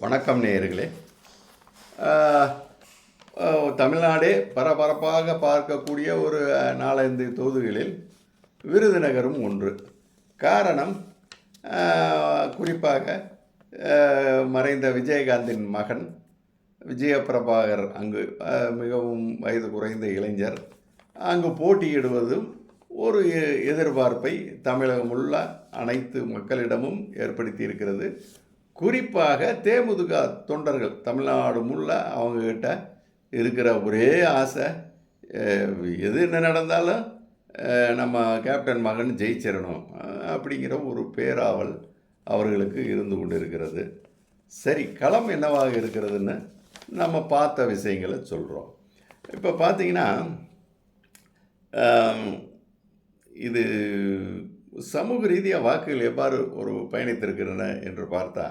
வணக்கம் நேயர்களே. தமிழ்நாடே பரபரப்பாக பார்க்கக்கூடிய ஒரு நாலஞ்சு தொகுதிகளில் விருதுநகரும் ஒன்று. காரணம் குறிப்பாக மறைந்த விஜயகாந்தின் மகன் விஜயபிரபாகர் அங்கு மிகவும் வயது குறைந்த இளைஞர் அங்கு போட்டியிடுவதும் ஒரு எ- எதிர்பார்ப்பை தமிழகம் உள்ள அனைத்து மக்களிடமும் ஏற்படுத்தியிருக்கிறது. குறிப்பாக தேமுதிக தொண்டர்கள் தமிழ்நாடு முள்ள அவங்கக்கிட்ட இருக்கிற ஒரே ஆசை எது என்ன நடந்தாலும் நம்ம கேப்டன் மகன் ஜெயிச்சிடணும் அப்படிங்கிற ஒரு பேராவல் அவர்களுக்கு இருந்து கொண்டு இருக்கிறது சரி களம் என்னவாக இருக்கிறதுன்னு நம்ம பார்த்த விஷயங்களை சொல்கிறோம் இப்போ பார்த்தீங்கன்னா இது சமூக ரீதியாக வாக்குகள் எவ்வாறு ஒரு பயணித்திருக்கின்றன என்று பார்த்தா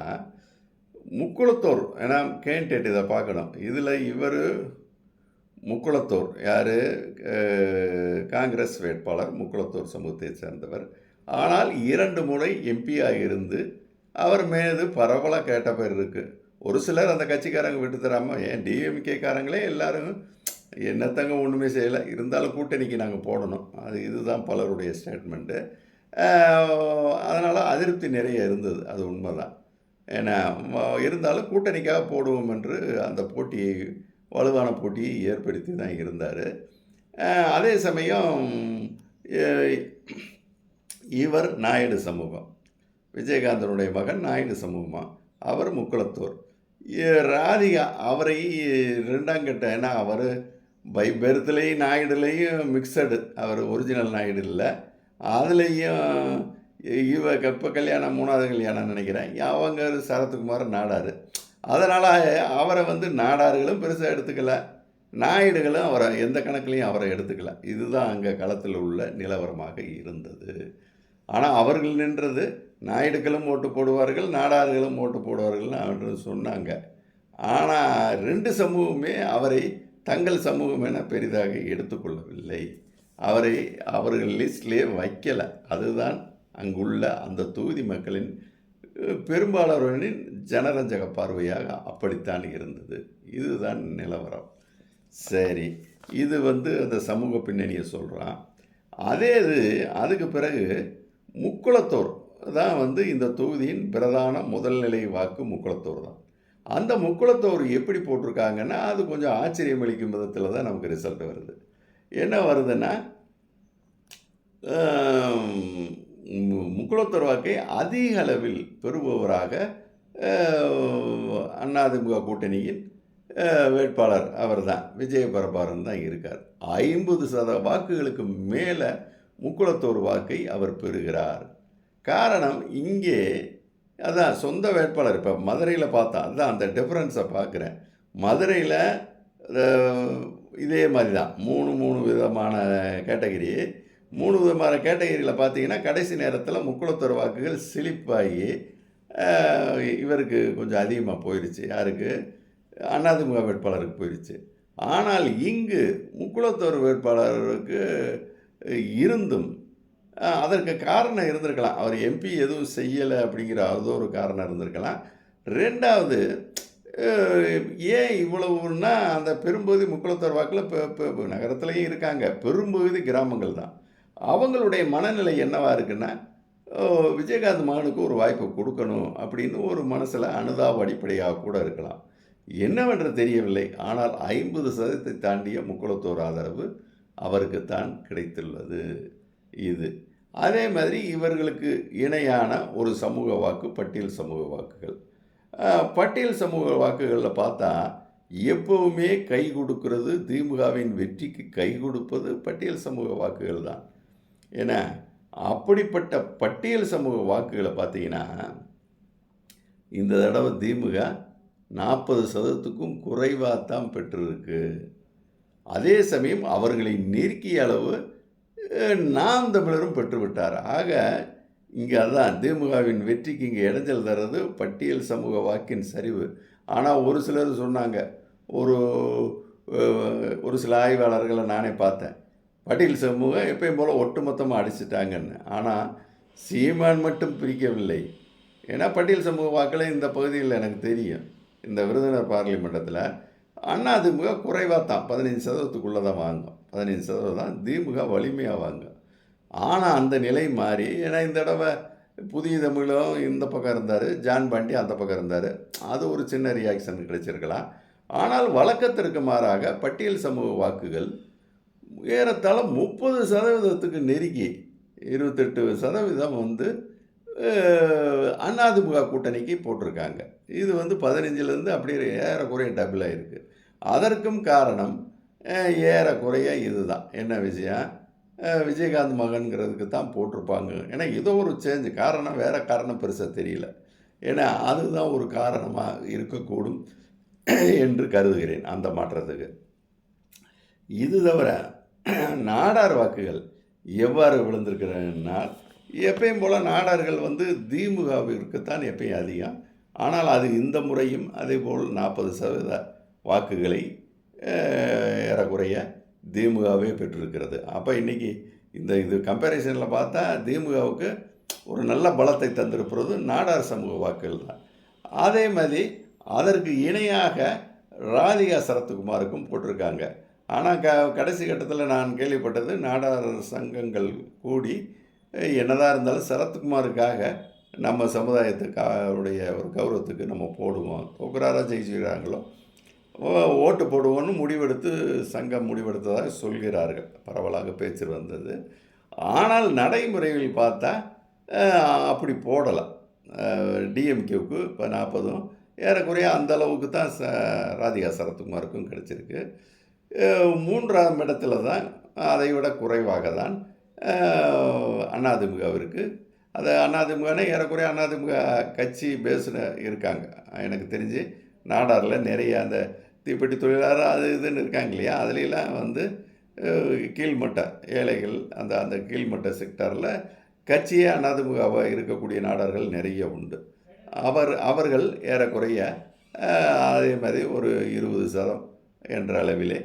முக்குளத்தோர் ஏன்னா கேண்டேட் இதை பார்க்கணும். இதில் இவர் முக்குளத்தோர். யார்? காங்கிரஸ் வேட்பாளர் முக்குளத்தோர் சமூகத்தைச் சேர்ந்தவர். ஆனால் இரண்டு முறை எம்பியாக இருந்து அவர் மீது பரவலாக கேட்ட பேர் இருக்குது ஒரு சிலர் அந்த கட்சிக்காரங்க விட்டு தராமல் ஏன் டிஎம்கேக்காரங்களே எல்லாரும் என்னத்தங்க ஒன்றுமே செய்யலை? இருந்தாலும் கூட்டணிக்கு நாங்கள் போடணும். அது இதுதான் பலருடைய ஸ்டேட்மெண்ட்டு அதனால் அதிருப்தி நிறைய இருந்தது. அது உண்மைதான். ஏன்னா இருந்தாலும் கூட்டணிக்காக போடுவோம் என்று அந்த போட்டியை வலுவான போட்டியை ஏற்படுத்தி தான் இருந்தார். அதே சமயம் இவர் நாயுடு சமூகம். விஜயகாந்தனுடைய மகன் நாயுடு சமூகமாக அவர் முக்குளத்தூர். ராதிகா அவரை ரெண்டாம் கட்ட ஏன்னா அவர் பை பெர்த்லேயும் நாயுடுலேயும் மிக்சடு அவர் ஒரிஜினல் நாயுடு இல்லை. அதுலேயும் இவ இப்போ கல்யாணம் மூணாவது கல்யாணம் நினைக்கிறேன். அவங்க சரத்குமார் நாடார். அதனால் அவரை வந்து நாடார்களும் பெருசாக எடுத்துக்கல. நாயுடுகளும் அவரை எந்த கணக்குலையும் அவரை எடுத்துக்கல. இதுதான் அங்கே களத்தில் உள்ள நிலவரமாக இருந்தது. ஆனால் அவர்கள் நின்றது நாயுடுக்களும் ஓட்டு போடுவார்கள் நாடார்களும் ஓட்டு போடுவார்கள்னு அவர் சொன்னாங்க. ஆனால் ரெண்டு சமூகமே அவரை தங்கள் சமூகம் என பெரிதாக எடுத்துக்கொள்ளவில்லை. அவரை அவர்கள் லிஸ்ட்லேயே வைக்கலை. அதுதான் அங்குள்ள அந்த தொகுதி மக்களின் அஹ், பெரும்பாலானவர்களின் ஜனரஞ்சக பார்வையாக அப்படித்தான் இருந்தது. இதுதான் நிலவரம். சரி இது வந்து அந்த சமூக பின்னணியை சொல்கிறான் அதே இது அதுக்கு பிறகு முக்குளத்தோர் தான் வந்து இந்த தொகுதியின் பிரதான முதல்நிலை வாக்கு முக்குளத்தோர் தான். அந்த முக்குளத்தோர் எப்படி போட்டிருக்காங்கன்னா அது கொஞ்சம் ஆச்சரியமளிக்கும் விதத்தில் தான் நமக்கு ரிசல்ட் வருது. என்ன வருதுன்னா முக்குளத்தர் வாக்கை அதிக அளவில் பெறுபவராக ஆஹ், கூட்டணியின் ஆஹ், வேட்பாளர் அவர்தான். விஜயபரபாரன் தான் இருக்கார். ஐம்பது சத வாக்குகளுக்கு மேலே முக்குளத்தோர் வாக்கை அவர் பெறுகிறார். காரணம் இங்கே அதான் சொந்த வேட்பாளர் இப்போ மதுரையில் பார்த்தா அதுதான் அந்த டிஃப்ரென்ஸை பார்க்குறேன். மதுரையில் இதே மாதிரி தான். மூணு மூணு விதமான கேட்டகரி. மூணு விதமான கேட்டகரியில் பார்த்தீங்கன்னா கடைசி நேரத்தில் முக்குளத்தோர் வாக்குகள் சிலிப்பாகி இவருக்கு கொஞ்சம் அதிகமாக போயிடுச்சு யாருக்கு? அதிமுக வேட்பாளருக்கு போயிடுச்சு ஆனால் இங்கு முக்குளத்தோர் வேட்பாளருக்கு இருந்தும் அதற்கு காரணம் இருந்திருக்கலாம். அவர் எம்பி எதுவும் செய்யலை அப்படிங்கிற அது ஒரு காரணம் இருந்திருக்கலாம். ரெண்டாவது ஏன் இவ்வளவுன்னா அந்த பெரும்பகுதி முக்குளத்தோர் வாக்கில் இப்போ நகரத்துலேயும் இருக்காங்க. பெரும்பகுதி கிராமங்கள் தான். அவங்களுடைய மனநிலை என்னவாக இருக்குன்னா விஜயகாந்த் மகனுக்கு ஒரு வாய்ப்பு கொடுக்கணும் அப்படின்னு ஒரு மனசில் அனுதாப அடிப்படையாக கூட இருக்கலாம். என்னவென்று தெரியவில்லை. ஆனால் ஐம்பது சதவீதத்தை தாண்டிய முக்குளத்தோர் ஆதரவு அவருக்கு தான் கிடைத்துள்ளது. இது. அதே மாதிரி இவர்களுக்கு இணையான ஒரு சமூக வாக்கு பட்டியல் சமூக வாக்குகள். பட்டியல் சமூக வாக்குகளில் பார்த்தா எப்பவுமே கை கொடுக்கிறது திமுகவின் வெற்றிக்கு கை கொடுப்பது பட்டியல் சமூக வாக்குகள் தான். ஏன்னா அப்படிப்பட்ட பட்டியல் சமூக வாக்குகளை பார்த்தீங்கன்னா இந்த தடவை திமுக நாற்பது சதவீதத்துக்கும் குறைவாக தான் பெற்றிருக்கு. அதே சமயம் அவர்களை நெருக்கிய அளவு நாம் தமிழரும் பெற்றுவிட்டார். ஆக இங்கே அதான் திமுகவின் வெற்றிக்கு இங்கே இடைஞ்சல் தர்றது பட்டியல் சமூக வாக்கின் சரிவு. ஆனால் ஒரு சிலர் சொன்னாங்க ஒரு ஒரு சில ஆய்வாளர்களை நானே பார்த்தேன். பட்டியல் சமூகம் எப்பயும் போல் ஒட்டுமொத்தமாக அடிச்சிட்டாங்கன்னு. ஆனால் சீமான் மட்டும் பிரிக்கவில்லை. ஏன்னா பட்டியல் சமூக வாக்களை இந்த பகுதியில் எனக்கு தெரியும். இந்த விருதுநர் பார்லிமெண்டத்தில் அண்ணா திமுக குறைவாக தான். பதினஞ்சு சதவீதத்துக்குள்ளே தான் வாங்கும். பதினஞ்சு சதவீதம் தான் திமுக வலிமையாக வாங்கும். ஆனால் அந்த நிலை மாறி ஏன்னா இந்த தடவை புதிய தமிழும் இந்த பக்கம் இருந்தார் ஜான் பாண்டி அந்த பக்கம் இருந்தார். அது ஒரு சின்ன ரியாக்ஷன் கிடைச்சிருக்கலாம். ஆனால் வழக்கத்திற்கு மாறாக பட்டியல் சமூக வாக்குகள் ஏறத்தாழ முப்பது சதவீதத்துக்கு நெருக்கி இருபத்தெட்டு சதவீதம் வந்து அதிமுக கூட்டணிக்கு போட்டிருக்காங்க. இது வந்து பதினஞ்சுலேருந்து அப்படியே ஏறக்குறைய டபுள் ஆகிருக்கு அதற்கும் காரணம் ஏறக்குறைய இதுதான். என்ன விஷயம்? விஜயகாந்த் மகன்கிறதுக்கு தான் போட்டிருப்பாங்க. ஏன்னா ஏதோ ஒரு சேஞ்ச் காரணம் வேறு காரணம் பெருசாக தெரியல. ஏன்னா அதுதான் ஒரு காரணமாக இருக்கக்கூடும் என்று கருதுகிறேன் அந்த மாற்றத்துக்கு. இது தவிர நாடார் வாக்குகள் எவ்வாறு விழுந்திருக்கிறன்னா எப்பயும் போல் நாடார்கள் வந்து திமுகவிற்குத்தான் எப்பயும் அதிகம். ஆனால் அது இந்த முறையும் அதே போல் நாற்பது சதவீத வாக்குகளை ஏறக்குறைய திமுகவே பெற்றிருக்கிறது. அப்போ இன்றைக்கி இந்த இது கம்பேரிசனில் பார்த்தா திமுகவுக்கு ஒரு நல்ல பலத்தை தந்திருப்பது நாடார் சமூக வாக்குகள் தான். அதே மாதிரி அதற்கு இணையாக ராதிகா சரத்குமாருக்கும் போட்டிருக்காங்க. ஆனால் க கடைசி கட்டத்தில் நான் கேள்விப்பட்டது நாடார் சங்கங்கள் கூடி என்னதாக என்னதான் இருந்தாலும் சரத்குமாருக்காக நம்ம சமுதாயத்துக்காருடைய ஒரு கௌரவத்துக்கு நம்ம போடுவோம். தோக்குறாரா ஜெயிச்சுக்கிறாங்களோ ஓட்டு போடுவோன்னு முடிவெடுத்து சங்கம் முடிவெடுத்ததாக சொல்கிறார்கள். பரவலாக பேச்சு வந்தது. ஆனால் நடைமுறையில் பார்த்தா அப்படி போடலாம் டிஎம்கேவுக்கு இப்போ நாற்பதும் ஏறக்குறைய அந்த அளவுக்கு தான் ச ராதிகா சரத்குமாருக்கும் கிடச்சிருக்கு. மூன்றாம் இடத்துல தான் அதை விட குறைவாக தான் அஹ், அதிமுகவிற்கு அது அதிமுகனா ஏறக்குறைய அதிமுக கட்சி பேசுன இருக்காங்க. எனக்கு தெரிஞ்சு நாடாரில் நிறைய அந்த தீப்பெட்டி தொழிலாளர் அது இதுன்னு இருக்காங்க இல்லையா? அதுலலாம் வந்து கீழ்மட்ட ஏழைகள் அந்த அந்த கீழ்மட்ட செக்டாரில் கட்சியே அதிமுகவாக இருக்கக்கூடிய நாடார்கள் நிறைய உண்டு. அவர் அவர்கள் ஏறக்குறைய அதே மாதிரி ஒரு இருபது சதம் என்ற அளவிலே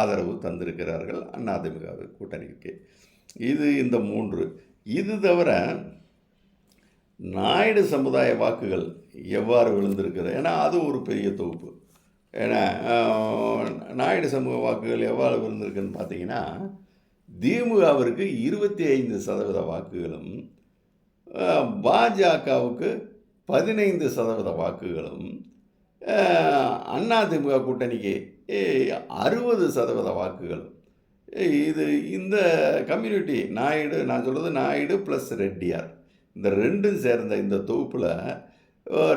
ஆதரவு தந்திருக்கிறார்கள் அதிமுக கூட்டணிக்கு. இது இந்த மூன்று. இது தவிர நாயுடு சமுதாய வாக்குகள் எவ்வாறு விழுந்திருக்கிறது? ஏன்னா அது ஒரு பெரிய தொகுப்பு. ஏன்னா நாயுடு சமூக வாக்குகள் எவ்வாறு விழுந்திருக்குன்னு பார்த்தீங்கன்னா திமுகவிற்கு இருபத்தி ஐந்து சதவீத வாக்குகளும் பாஜகவுக்கு பதினைந்து சதவீத வாக்குகளும் அண்ணா அதிமுக கூட்டணிக்கு அறுபது சதவீத வாக்குகளும். இது இந்த கம்யூனிட்டி நாயுடு நான் சொல்கிறது நாயுடு ப்ளஸ் ரெட்டியார். இந்த ரெண்டும் சேர்ந்த இந்த தொகுப்பில்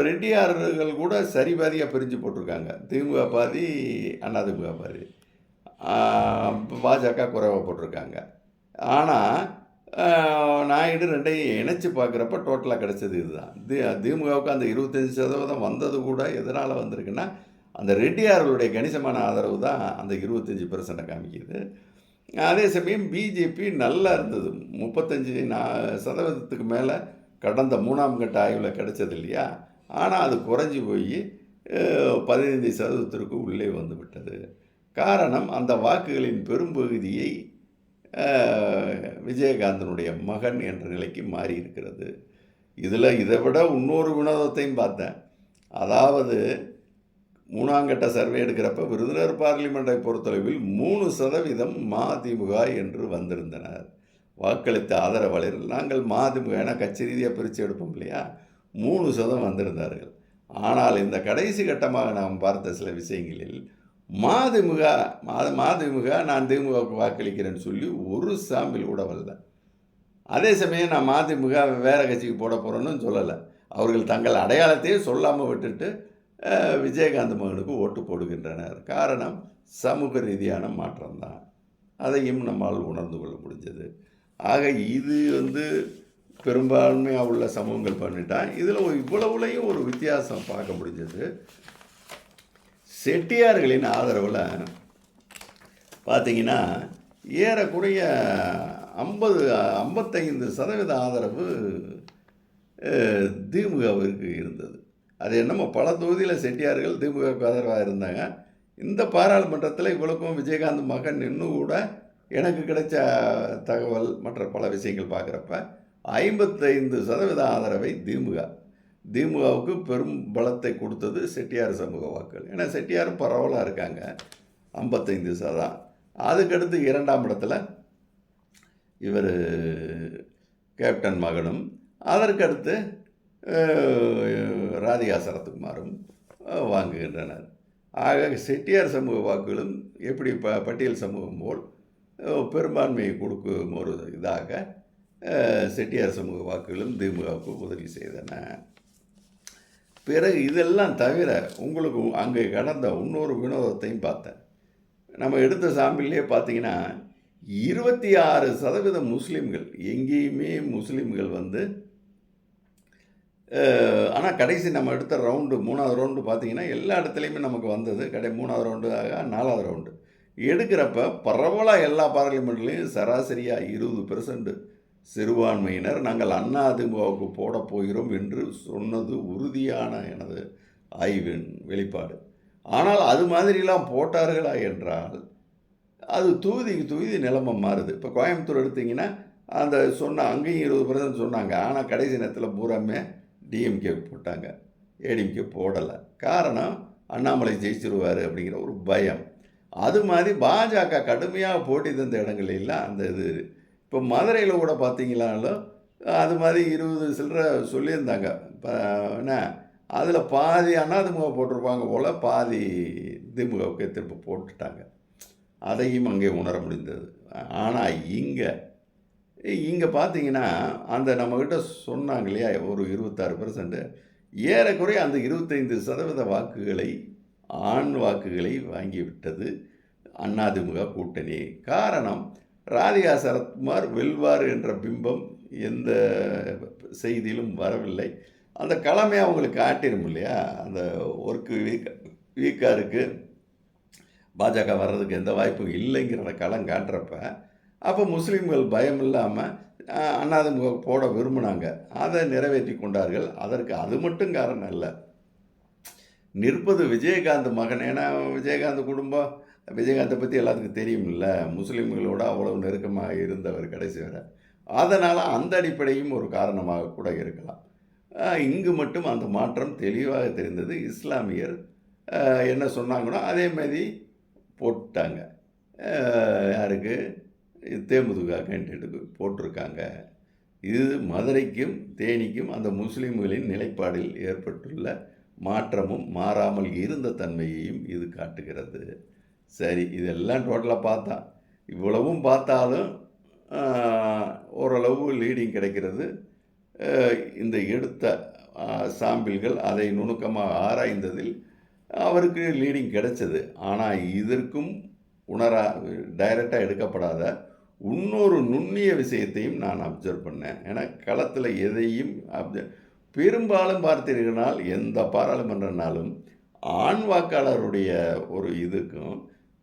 ரெட்டியார்கள் கூட சரிபாதியாக பிரிஞ்சு போட்டிருக்காங்க. திமுக பாதி அதிமுக பாதி. பாஜக குறைவாக போட்டிருக்காங்க. ஆனால் நாயுடு ரெண்டையும் இணைச்சி பார்க்குறப்ப டோட்டலாக கிடச்சது இதுதான். தி திமுகவுக்கு அந்த இருபத்தஞ்சி சதவீதம் வந்தது கூட எதனால் வந்திருக்குன்னா அந்த ரெட்டியார்களுடைய கணிசமான ஆதரவு தான் அந்த இருபத்தஞ்சி பெர்சன்ட்டை காமிக்குது. அதே சமயம் பிஜேபி நல்லா இருந்தது. முப்பத்தஞ்சு நா சதவீதத்துக்கு மேலே கடந்த மூணாம் கட்ட ஆய்வில் கிடைச்சது இல்லையா? ஆனால் அது குறைஞ்சி போய் பதினைந்து சதவீதத்திற்கு உள்ளே வந்து விட்டது. காரணம் அந்த வாக்குகளின் பெரும்பகுதியை விஜயகாந்தனுடைய மகன் என்ற நிலைக்கு மாறி இருக்கிறது. இதில் இதை விட இன்னொரு வினோதத்தையும் பார்த்தேன். அதாவது மூணாங்கட்ட சர்வே எடுக்கிறப்ப விருதுநகர் பார்லிமெண்ட்டை பொறுத்தளவில் மூணு சதவீதம் மதிமுக என்று வந்திருந்தனர். வாக்களித்த ஆதரவாளர்கள் நாங்கள் மதிமுக என கட்சி ரீதியாக பிரித்து எடுப்போம் இல்லையா? மூணு சதம் வந்திருந்தார்கள். ஆனால் இந்த கடைசி கட்டமாக நாம் பார்த்த சில விஷயங்களில் மதிமுக மதிமுக நான் திமுகவுக்கு வாக்களிக்கிறேன்னு சொல்லி ஒரு சாம்பிள் கூட வரல. அதே சமயம் நான் மதிமுக வேறு கட்சிக்கு போட போகிறேன்னு சொல்லலை. அவர்கள் தங்கள் அடையாளத்தையே சொல்லாமல் விட்டுட்டு விஜயகாந்த் மகனுக்கு ஓட்டு போடுகின்றனர். காரணம் சமூக ரீதியான மாற்றம்தான். அதையும் நம்மால் உணர்ந்து கொள்ள முடிஞ்சது. ஆக இது வந்து பெரும்பான்மையாக உள்ள சமூகங்கள் பண்ணிட்டான் இதில் இவ்வளவுலையும் ஒரு வித்தியாசம் பார்க்க முடிஞ்சது. செட்டியார்களின் ஆதரவில் பார்த்தீங்கன்னா ஏறக்குறைய ஐம்பது ஐம்பத்தைந்து சதவீத ஆதரவு திமுகவிற்கு இருந்தது. அது என்னமோ பல தொகுதியில் செட்டியார்கள் திமுகவுக்கு ஆதரவாக இருந்தாங்க. இந்த பாராளுமன்றத்தில் இவ்வளவுக்கும் விஜயகாந்த் மகன் இன்னும் கூட எனக்கு கிடைச்ச தகவல் மற்ற பல விஷயங்கள் பார்க்குறப்ப ஐம்பத்தைந்து சதவீத ஆதரவை திமுக. திமுகவுக்கு பெரும் பலத்தை கொடுத்தது செட்டியார் சமூக வாக்குகள். ஏன்னா செட்டியாரும் பரவலாக இருக்காங்க. ஐம்பத்தைந்து சதம் அதுக்கடுத்து இரண்டாம் இடத்துல இவர் கேப்டன் மகனும். அதற்கடுத்து ராதிகா சரத்குமாரும் வாங்குகின்றனர். ஆக செட்டியார் சமூக வாக்குகளும் எப்படி ப பட்டியல் சமூகம் போல் பெரும்பான்மையை கொடுக்கும் ஒரு இதாக செட்டியார் சமூக வாக்குகளும் திமுகவுக்கு உதவி செய்தன. பிறகு இதெல்லாம் தவிர உங்களுக்கு அங்கே கடந்த இன்னொரு வினோதத்தையும் பார்த்தேன். நம்ம எடுத்த சாம்பிள்லேயே பார்த்தீங்கன்னா இருபத்தி ஆறு சதவீதம் முஸ்லீம்கள் எங்கேயுமே முஸ்லீம்கள் வந்து ஆனால் கடைசி நம்ம எடுத்த ரவுண்டு மூணாவது ரவுண்டு பார்த்தீங்கன்னா எல்லா இடத்துலையுமே நமக்கு வந்தது. கடை மூணாவது ரவுண்டு ஆக நாலாவது ரவுண்டு எடுக்கிறப்ப பரவலாக எல்லா பார்லிமெண்ட்லேயும் சராசரியாக இருபது பெர்சன்ட் சிறுபான்மையினர். நாங்கள் அண்ணா அதிமுகவுக்கு போட போகிறோம் என்று சொன்னது உறுதியான எனது ஆய்வின் வெளிப்பாடு. ஆனால் அது மாதிரிலாம் போட்டார்களா என்றால் அது தொகுதிக்கு தொகுதி நிலைமை மாறுது. இப்போ கோயம்புத்தூர் எடுத்திங்கன்னா அந்த சொன்ன அங்கேயும் இருபது பர்சன்ட் சொன்னாங்க. ஆனால் கடைசி நேரத்தில் பூராமே டிஎம்கே போட்டாங்க. ஏடிஎம்கே போடலை. காரணம் அண்ணாமலை ஜெயிச்சிருவார் அப்படிங்கிற ஒரு பயம். அது மாதிரி பாஜக கடுமையாக போட்டி தந்த இடங்களெல்லாம் அந்த இது. இப்போ மதுரையில் கூட பார்த்தீங்களாலும் அது மாதிரி இருபது சில்லற சொல்லியிருந்தாங்க. இப்போ என்ன? அதில் பாதி அதிமுக போட்டிருப்பாங்க போல் பாதி திமுகவுக்கு திரும்ப போட்டுட்டாங்க. அதையும் அங்கே உணர முடிந்தது. ஆனால் இங்கே இங்கே பார்த்தீங்கன்னா அந்த நம்மக்கிட்ட சொன்னாங்க இல்லையா ஒரு இருபத்தாறு பெர்சன்ட் ஏறக்குறைய அந்த இருபத்தைந்து சதவீத வாக்குகளை ஆண் வாக்குகளை வாங்கிவிட்டது அதிமுக கூட்டணி. காரணம் ராதிகா சரத்குமார் வெல்வார் என்ற பிம்பம் எந்த செய்தியிலும் வரவில்லை. அந்த களமே அவங்களுக்கு காட்டிடும் இல்லையா அந்த ஒர்க்கு வீக் வீக்காக இருக்குது பாஜக வர்றதுக்கு எந்த வாய்ப்பும் இல்லைங்கிற களம் காட்டுறப்ப அப்போ முஸ்லீம்கள் பயம் இல்லாமல் அண்ணாதிமுக போட விரும்பினாங்க. அதை நிறைவேற்றி கொண்டார்கள். அதற்கு அது மட்டும் காரணம் இல்லை நிற்பது விஜயகாந்த் மகன். ஏன்னா விஜயகாந்த் குடும்பம் விஜயகாந்தை பற்றி எல்லாத்துக்கும் தெரியும்ல. முஸ்லீம்களோட அவ்வளவு நெருக்கமாக இருந்தவர் கடைசி வரை. அதனால் அந்த அடிப்படையும் ஒரு காரணமாக கூட இருக்கலாம். இங்கு மட்டும் அந்த மாற்றம் தெளிவாக தெரிந்தது. இஸ்லாமியர் என்ன சொன்னாங்களோ அதே மாதிரி போட்டாங்க. யாருக்கு? தேமுதுக கேண்டிடேட்டுக்கு போட்டிருக்காங்க. இது மதுரைக்கும் தேனிக்கும் அந்த முஸ்லீம்களின் நிலைப்பாடில் ஏற்பட்டுள்ள மாற்றமும் மாறாமல் இருந்த தன்மையையும் இது காட்டுகிறது. சரி இதெல்லாம் டோட்டலாக பார்த்தா இவ்வளவும் பார்த்தாலும் ஓரளவு லீடிங் கிடைக்கிறது. இந்த எடுத்த சாம்பிள்கள் அதை நுணுக்கமாக ஆராய்ந்ததில் அவருக்கு லீடிங் கிடைச்சது. ஆனால் இதற்கும் உணரா டைரெக்டாக எடுக்கப்படாத இன்னொரு நுண்ணிய விஷயத்தையும் நான் அப்சர்வ் பண்ணேன். ஏன்னா களத்தில் எதையும் அப்சர்வ் பெரும்பாலும் பார்த்தீர்கள்னால் எந்த பாராளுமன்றனாலும் ஆண் வாக்காளருடைய ஒரு இதுக்கும்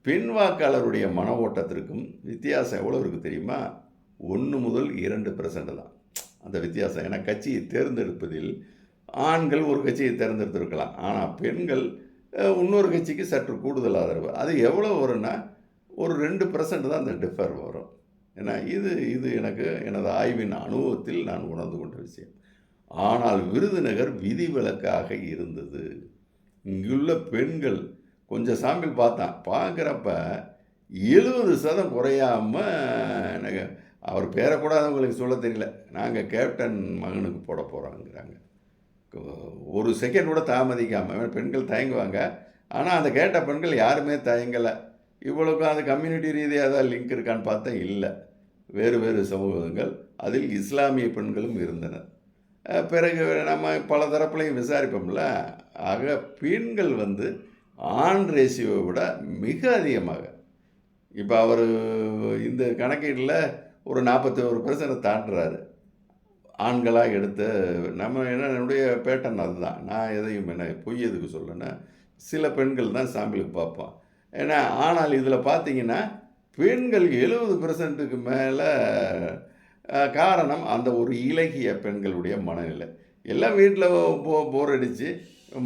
பெண் வாக்காளருடைய மன ஓட்டத்திற்கும் வித்தியாசம் எவ்வளோ இருக்குது தெரியுமா? ஒன்று முதல் இரண்டு பர்சன்ட் தான். அந்த வித்தியாசம். ஏன்னா கட்சியை தேர்ந்தெடுப்பதில் ஆண்கள் ஒரு கட்சியை தேர்ந்தெடுத்திருக்கலாம். ஆனால் பெண்கள் இன்னொரு கட்சிக்கு சற்று கூடுதல் ஆதரவு. அது எவ்வளோ வரும்னா ஒரு ரெண்டு பர்சன்ட் தான் அந்த டிஃபர் வரும். ஏன்னா இது இது எனக்கு எனது ஆய்வின் அனுபவத்தில் நான் உணர்ந்து கொண்ட விஷயம். ஆனால் விருதுநகர் விதிவிலக்காக இருந்தது. இங்குள்ள பெண்கள் கொஞ்சம் சாம்பிள் பார்த்தேன். பார்க்குறப்ப எழுபது சதம் குறையாம எனக்கு அவர் பேரை கூட அவங்களுக்கு சொல்ல தெரியல. நாங்கள் கேப்டன் மகனுக்கு போட போகிறோங்கிறாங்க ஒரு செகண்ட் கூட தாமதிக்காமல் பெண்கள் தயங்குவாங்க. ஆனால் அந்த கேட்ட பெண்கள் யாருமே தயங்கலை. இவ்வளோக்கும் அது கம்யூனிட்டி ரீதியாக தான் லிங்க் இருக்கான்னு பார்த்தா இல்லை. வேறு வேறு சமூகங்கள் அதில் இஸ்லாமிய பெண்களும் இருந்தனர் பிறகு நம்ம பல தரப்புலையும் விசாரிப்போம்ல ஆக பெண்கள் வந்து ஆண் ரேசியோவை விட மிக அதிகமாக. இப்போ அவர் இந்த கணக்கீட்டில் ஒரு நாற்பத்தி ஒரு பர்சன்ட் தாண்டுறாரு. ஆண்களாக எடுத்து நம்ம என்ன என்னுடைய பேட்டன் அதுதான். நான் எதையும் என்ன பொய் எதுக்கு சொல்லணும்னா சில பெண்கள் தான் சாம்பிளுக்கு பார்ப்போம். ஏன்னா ஆனால் இதில் பார்த்தீங்கன்னா பெண்கள் எழுபது பெர்சன்ட்டுக்கு மேலே காரணம் அந்த ஒரு இலகிய பெண்களுடைய மனநிலை. எல்லாம் வீட்டில் போ போர் அடித்து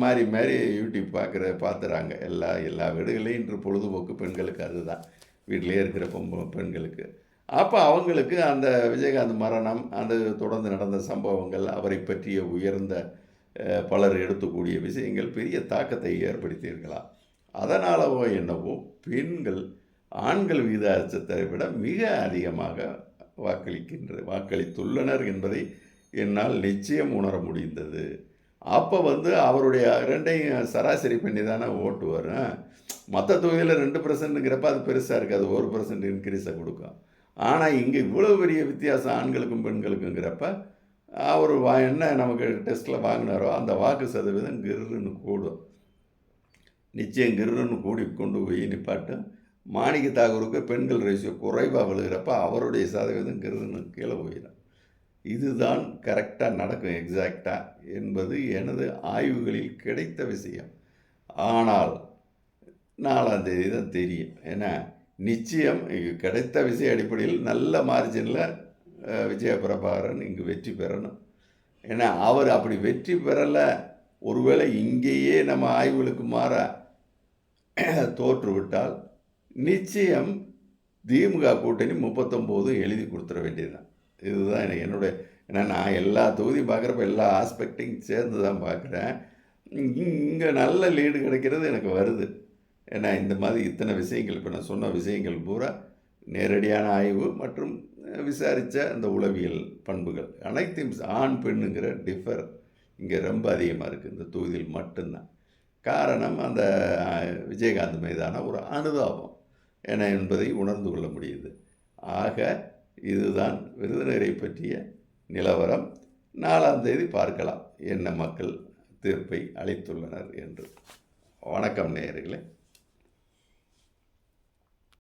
மாறி மாறி யூடியூப் பார்க்குற பார்த்துறாங்க எல்லா எல்லா வீடுகளையும் இன்று பொழுதுபோக்கு பெண்களுக்கு அதுதான். வீட்டிலேயே இருக்கிற பொம்பை பெண்களுக்கு. அப்போ அவங்களுக்கு அந்த விஜயகாந்த் மரணம் அந்த தொடர்ந்து நடந்த சம்பவங்கள் அவரை பற்றிய உயர்ந்த பலர் எடுத்துக்கூடிய விஷயங்கள் பெரிய தாக்கத்தை ஏற்படுத்தியிருக்கலாம். அதனாலவோ என்னவோ பெண்கள் ஆண்கள் விகிதாச்சத்தை விட மிக அதிகமாக வாக்களிக்கின்றது வாக்களித்துள்ளனர் என்பதை என்னால் நிச்சயம் உணர முடிந்தது. அப்போ வந்து அவருடைய ரெண்டையும் சராசரி பண்ணி தானே ஓட்டு வரும் மற்ற தொகுதியில் ரெண்டு பர்சன்ட்டுங்கிறப்ப அது பெருசாக இருக்காது. ஒரு பர்சன்ட் இன்க்ரீஸை கொடுக்கும். ஆனால் இங்கே இவ்வளோ பெரிய வித்தியாசம் ஆண்களுக்கும் பெண்களுக்குங்கிறப்ப அவர் வா என்ன நமக்கு டெஸ்ட்டில் வாங்கினாரோ அந்த வாக்கு சதவீதம் கிருன்னு கூடும். நிச்சயம் கிருன்னு கூடி கொண்டு போய் நிப்பாட்டும். மாணிக்க தாகூருக்கு பெண்கள் ரேஷியோ குறைவாக விழுகிறப்ப அவருடைய சதவீதம் கிருன்னு கீழே போயிடும். இதுதான் கரெக்டாக நடக்கும் எக்ஸாக்டாக என்பது எனது ஆய்வுகளில் கிடைத்த விஷயம். ஆனால் நாலாம் தேதி தான் தெரியும். ஏன்னா நிச்சயம் இங்கே கிடைத்த விஷய அடிப்படையில் நல்ல மார்ஜினில் விஜய பிரபாகரன் இங்கு வெற்றி பெறணும். ஏன்னா அவர் அப்படி வெற்றி பெறலை ஒருவேளை இங்கேயே நம்ம ஆய்வுகளுக்கு மாற தோற்றுவிட்டால் நிச்சயம் திமுக கூட்டணி முப்பத்தொம்போது எழுதி கொடுத்துட வேண்டியதுதான். இதுதான் எனக்கு என்னுடைய ஏன்னா நான் எல்லா தொகுதியும் பார்க்குறப்ப எல்லா ஆஸ்பெக்டையும் சேர்ந்து தான் பார்க்குறேன். இங்கே நல்ல லீடு கிடைக்கிறது எனக்கு வருது. ஏன்னா இந்த மாதிரி இத்தனை விஷயங்கள் இப்போ நான் சொன்ன விஷயங்கள் பூரா நேரடியான ஆய்வு மற்றும் விசாரித்த அந்த உளவியல் பண்புகள் அனைத்தையும் ஆண் பெண்ணுங்கிற டிஃபர் இங்கே ரொம்ப அதிகமாக இருக்குது இந்த தொகுதியில் மட்டும்தான். காரணம் அந்த விஜயகாந்த் மீதான ஒரு அனுதாபம். என என்பதை உணர்ந்து கொள்ள முடியுது. ஆக இதுதான் விருதுநகரை பற்றிய நிலவரம். நாலாம் தேதி பார்க்கலாம். என்ன மக்கள் தீர்ப்பை அளித்துள்ளனர் என்று. வணக்கம் நேயர்களே.